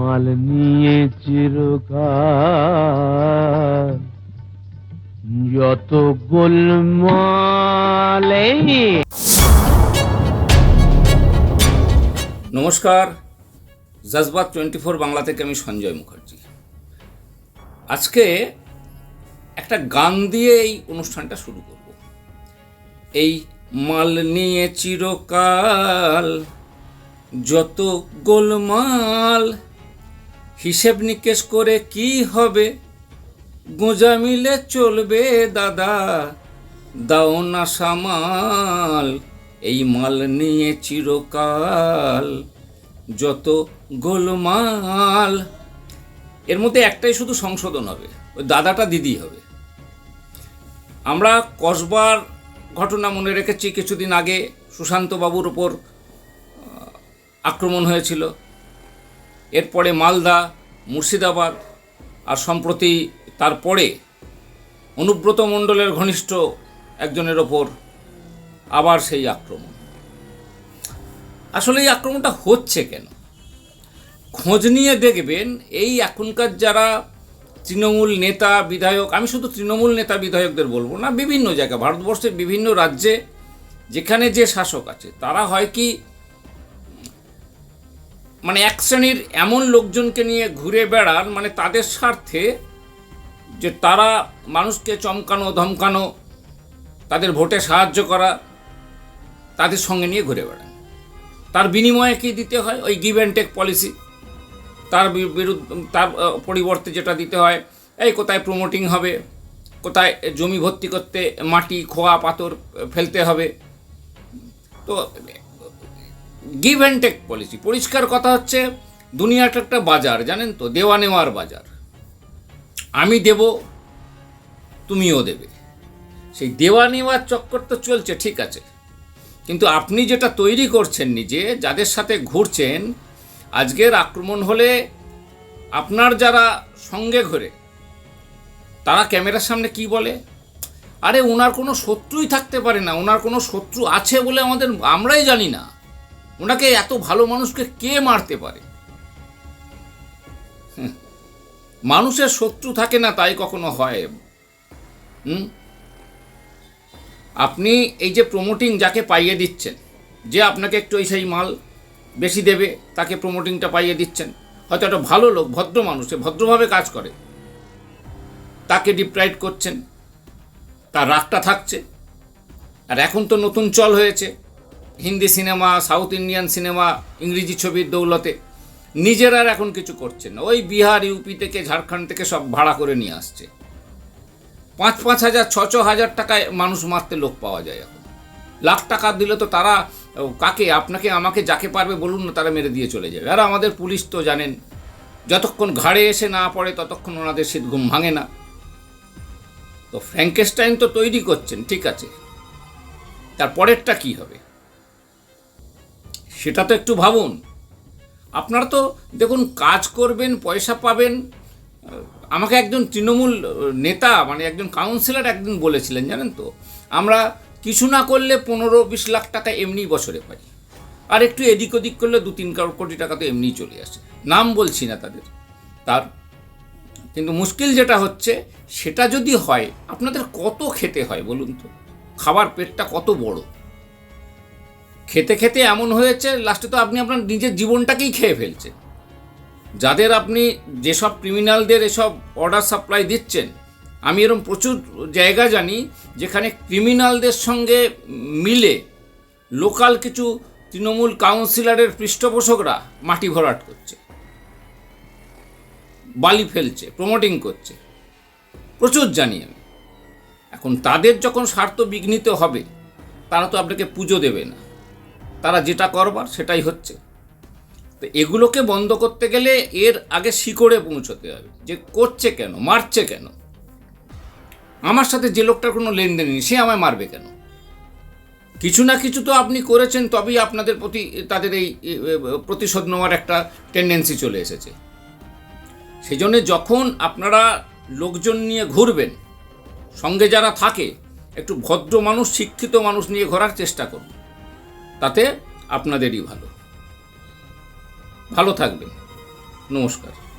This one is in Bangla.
মাল নিয়ে চিরকাল। যত গোলমাল নমস্কার, জজবাত টোয়েন্টি ফোর বাংলা থেকে আমি সঞ্জয় মুখার্জি। আজকে একটা গান দিয়ে এই অনুষ্ঠানটা শুরু করব। এই মাল নিয়ে চিরকাল, যত গোলমাল হিসেব নিকেশ করে কি হবে? গোঁজা মিলে চলবে দাদা, দাও না সামাল, এই মাল নিয়ে চিরকাল যত গোলমাল। এর মধ্যে একটাই শুধু সংশোধন হবে, ওই দাদাটা দিদি হবে। আমরা কসবার ঘটনা মনে রেখেছি, কিছুদিন আগে সুশান্ত বাবুর ওপর আক্রমণ হয়েছিল। এরপরে মালদা মুর্শিদাবাদ, আর সম্প্রতি তারপরে অনুব্রত মণ্ডলের ঘনিষ্ঠ একজনের ওপর আবার সেই আক্রমণ। আসলে এই আক্রমণটা হচ্ছে কেন? খোঁজ নিয়ে দেখবেন এই এখনকার যারা তৃণমূল নেতা, বিধায়ক, আমি শুধু তৃণমূল নেতা, বিধায়কদের বলব না, বিভিন্ন জায়গায়, ভারতবর্ষের বিভিন্ন রাজ্যে যেখানে যে শাসক আছে, তারা হয় কি মানে এক শ্রেণির এমন লোকজনকে নিয়ে ঘুরে বেড়ান মানে তাদের স্বার্থে যে তারা মানুষকে চমকানো, ধমকানো, তাদের ভোটে সাহায্য করা, তাদের সঙ্গে নিয়ে ঘুরে বেড়ান। তার বিনিময়ে কি দিতে হয়? ওই গিভ অ্যান্ড টেক পলিসি তার বিরুদ্ধ, তার পরিবর্তে যেটা দিতে হয়, এই কোথায় প্রমোটিং হবে, কোথায় জমি ভর্তি করতে মাটি, খোয়া, পাথর ফেলতে হবে। তো গিভ অ্যান্ড টেক পলিসি পরিষ্কার কথা হচ্ছে, দুনিয়াটা একটা বাজার, জানেন তো? দেওয়া নেওয়ার বাজার। আমি দেব, তুমিও দেবে। সেই দেওয়া নেওয়ার চক্কর তো চলছে, ঠিক আছে। কিন্তু আপনি যেটা তৈরি করছেন নিজে, যাদের সাথে ঘুরছেন, আজকের আক্রমণ হলে আপনার যারা সঙ্গে ঘোরে, তারা ক্যামেরার সামনে কি বলে? আরে ওনার কোনো শত্রুই থাকতে পারে না ওনার কোনো শত্রু আছে বলে আমাদের, আমরাই জানি না। ওনাকে এত ভালো মানুষকে কে মারতে পারে। মানুষের শত্রু থাকে না, তাই কখনো হয়। হুম? আপনি এই যে প্রমোটিং যাকে পাইয়ে দিচ্ছেন, যে আপনাকে একটু এই সেই মাল বেশি দেবে, তাকে প্রমোটিংটা পাইয়ে দিচ্ছেন। হয়তো একটা ভালো লোক, ভদ্র মানুষ ভদ্রভাবে কাজ করে। তাকে ডিপ্রাইড করছেন, তার রাগটা থাকছে, আর এখন তো নতুন চল হয়েছে। Hindi cinema, south Indian cinema, ইংরেজি ছবির দৌলতে নিজেরা আর এখন কিছু করছেন না। ওই বিহার, ইউপি থেকে, ঝাড়খণ্ড থেকে সব ভাড়া করে নিয়ে আসছে। পাঁচ পাঁচ হাজার, ছ ছ হাজার টাকায় মানুষ মারতে লোক পাওয়া যায় এখন। লাখ টাকা দিলে তো তারা কাকে? আপনাকে, আমাকে যাকে পারবে বলুন না, তারা মেরে দিয়ে চলে যাবে আর আমাদের পুলিশ তো জানেন, যতক্ষণ ঘাড়ে এসে না পড়ে, ততক্ষণ ওনাদের শীত ঘুম ভাঙে না। তো ফ্র্যাঙ্কেস্টাইন তো তৈরি করছেন, ঠিক আছে। তার পরেরটা কি হবে? সেটা তো একটু ভাবুন। আপনারা তো দেখুন, কাজ করবেন, পয়সা পাবেন। আমাকে একজন তৃণমূল নেতা মানে একজন কাউন্সিলর একদিন বলেছিলেন, জানেন তো? আমরা কিছু না করলে পনেরো বিশ লাখ টাকা এমনি বছরে পাই। আর একটু এদিক ওদিক করলে দু তিন কোটি টাকা তো এমনিই চলে আসে। নাম বলছি না তাদের। তার কিন্তু মুশকিল যেটা হচ্ছে, সেটা যদি হয়, আপনাদের কত খেতে হয় বলুন তো? খাবার পেটটা কত বড়? খেতে খেতে এমন হয়েছে লাস্টে তো আপনি আপনার নিজের জীবনটাকেই খেয়ে ফেলছেন যাদের আপনি যেসব ক্রিমিনালদের এসব অর্ডার সাপ্লাই দিচ্ছেন, আমি এরকম প্রচুর জায়গা জানি যেখানে ক্রিমিনালদের সঙ্গে মিলে লোকাল কিছু তৃণমূল কাউন্সিলরের পৃষ্ঠপোষকরা মাটি ভরাট করছে, বালি ফেলছে প্রমোটিং করছে। প্রচুর জানি আমি। এখন তাদের যখন স্বার্থ বিঘ্নিত হবে, তারা তো আপনাকে পুজো দেবে না। তারা যেটা করবার সেটাই হচ্ছে। তো এগুলোকে বন্ধ করতে গেলে এর আগে শিকড়ে পৌঁছতে হবে যে করছে কেন, মারছে কেন? আমার সাথে যে লোকটার কোনো লেনদেন নেই, সে আমায় মারবে কেন? কিছু না কিছু তো আপনি করেছেন, তবেই আপনাদের প্রতি, তাদের এই প্রতিশোধ নেওয়ার একটা টেন্ডেন্সি চলে এসেছে। সেই যখন আপনারা লোকজন নিয়ে ঘুরবেন, সঙ্গে যারা থাকে, একটু ভদ্র মানুষ, শিক্ষিত মানুষ নিয়ে ঘোরার চেষ্টা করুন। তাতে আপনাদেরই ভালো। ভালো থাকবেন। নমস্কার।